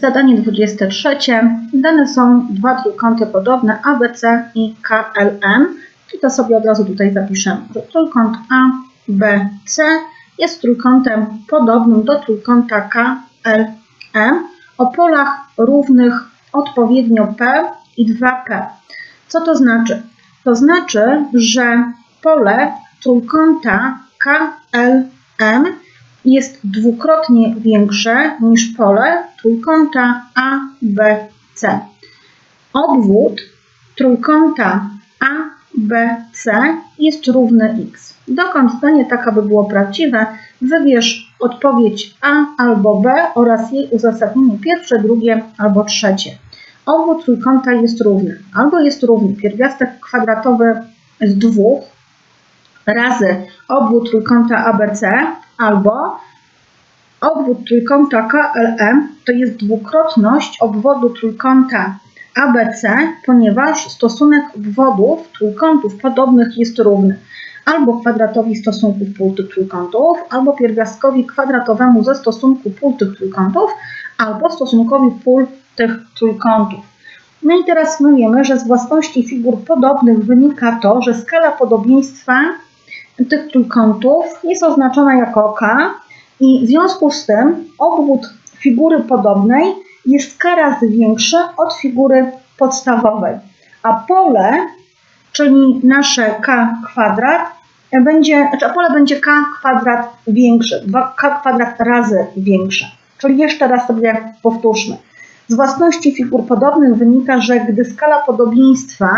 Zadanie 23. Dane są dwa trójkąty podobne ABC i KLM. I to sobie od razu tutaj zapiszemy, że trójkąt ABC jest trójkątem podobnym do trójkąta KLM o polach równych odpowiednio P i 2P. Co to znaczy? To znaczy, że pole trójkąta KLM jest dwukrotnie większe niż pole trójkąta ABC. Obwód trójkąta ABC jest równy x. Dokąd zdanie tak, aby było prawdziwe, wybierz odpowiedź A albo B oraz jej uzasadnienie pierwsze, drugie albo trzecie. Obwód trójkąta jest równy. Albo jest równy pierwiastek kwadratowy z dwóch razy obwód trójkąta ABC, albo obwód trójkąta KLM to jest dwukrotność obwodu trójkąta ABC, ponieważ stosunek obwodów trójkątów podobnych jest równy albo kwadratowi stosunków pól tych trójkątów, albo pierwiastkowi kwadratowemu ze stosunku pól tych trójkątów, albo stosunkowi pól tych trójkątów. No i teraz my wiemy, że z własności figur podobnych wynika to, że skala podobieństwa tych trójkątów jest oznaczona jako K i w związku z tym obwód figury podobnej jest K razy większy od figury podstawowej, a pole, czyli nasze K kwadrat, będzie, znaczy pole będzie K kwadrat większe, 2K kwadrat razy większe. Czyli jeszcze raz sobie powtórzmy. Z własności figur podobnych wynika, że gdy skala podobieństwa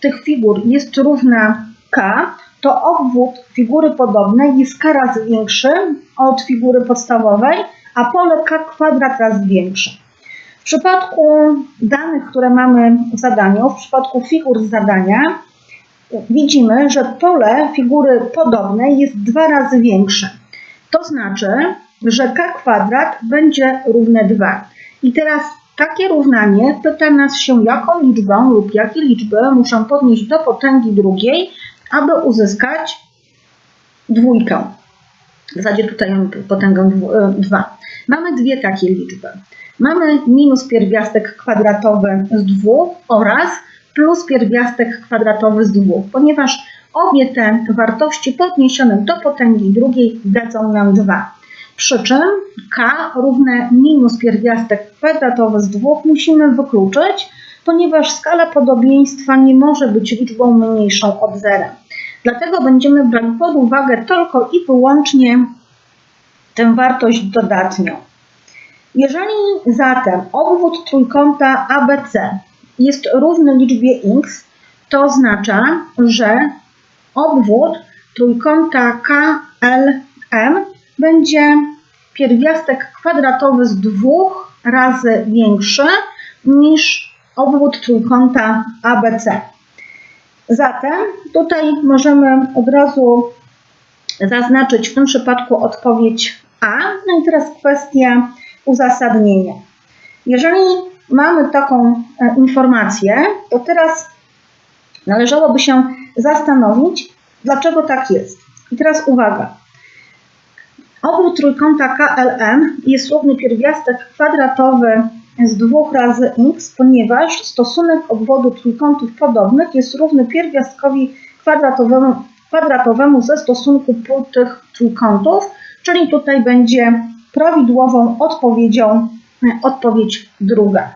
tych figur jest równa K, to obwód figury podobnej jest k razy większy od figury podstawowej, a pole k kwadrat razy większe. W przypadku danych, które mamy w zadaniu, w przypadku figur z zadania, widzimy, że pole figury podobnej jest dwa razy większe. To znaczy, że k kwadrat będzie równe 2. I teraz takie równanie pyta nas się, jaką liczbę lub jakie liczby muszę podnieść do potęgi drugiej, aby uzyskać dwójkę. W zasadzie tutaj mamy potęgę 2. Mamy dwie takie liczby. Mamy minus pierwiastek kwadratowy z 2 oraz plus pierwiastek kwadratowy z 2, ponieważ obie te wartości podniesione do potęgi drugiej dadzą nam 2. Przy czym k równe minus pierwiastek kwadratowy z 2 musimy wykluczyć, ponieważ skala podobieństwa nie może być liczbą mniejszą od zera. Dlatego będziemy brać pod uwagę tylko i wyłącznie tę wartość dodatnią. Jeżeli zatem obwód trójkąta ABC jest równy liczbie x, to oznacza, że obwód trójkąta KLM będzie pierwiastek kwadratowy z dwóch razy większy niż obwód trójkąta ABC. Zatem tutaj możemy od razu zaznaczyć w tym przypadku odpowiedź A. No i teraz kwestia uzasadnienia. Jeżeli mamy taką e, informację, to teraz należałoby się zastanowić, dlaczego tak jest. I teraz uwaga. Obwód trójkąta KLM jest równy pierwiastek kwadratowy z dwóch razy x, ponieważ stosunek obwodu trójkątów podobnych jest równy pierwiastkowi kwadratowemu, kwadratowemu ze stosunku pól tych trójkątów, czyli tutaj będzie prawidłową odpowiedzią odpowiedź druga.